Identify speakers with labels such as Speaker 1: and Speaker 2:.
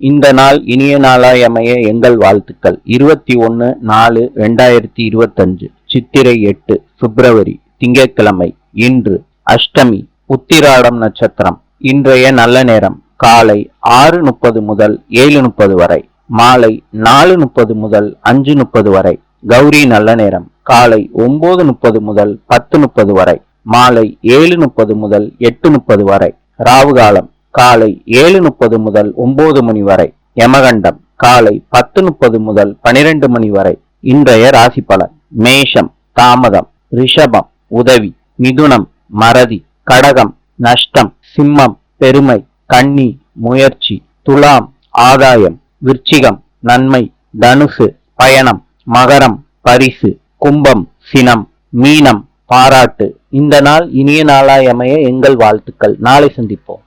Speaker 1: இந்த நாள் இனிய நாளாய் அமைய எங்கள் வாழ்த்துக்கள். இருபத்தி ஒன்று நாலு ரெண்டாயிரத்தி இருபத்தஞ்சு சித்திரை எட்டு பிப்ரவரி திங்கட்கிழமை இன்று அஷ்டமி உத்திராடம் நட்சத்திரம். இன்றைய நல்ல நேரம் காலை ஆறு முப்பது முதல் ஏழு முப்பது வரை மாலை நாலு முப்பது முதல் அஞ்சு முப்பது வரை. கௌரி நல்ல நேரம் காலை ஒன்பது முப்பது முதல் பத்து முப்பது வரை மாலை ஏழு முப்பது முதல் எட்டு முப்பது வரை. ராவு காலம் காலை ஏழு முப்பது முதல் ஒன்பது மணி வரை யமகண்டம் காலை பத்து முப்பது முதல் பனிரெண்டு மணி வரை இன்றைய ராசி பலன். மேஷம் தாமதம் ரிஷபம் உதவி மிதுனம் மறதி கடகம் நஷ்டம் சிம்மம் பெருமை கன்னி முயற்சி துலாம் ஆதாயம் விருச்சிகம் நன்மை தனுசு பயணம் மகரம் பரிசு கும்பம் சினம் மீனம் பாராட்டு. இந்த நாள் இனிய நாளாய் அமைய எங்கள் வாழ்த்துக்கள். நாளை சந்திப்போம்.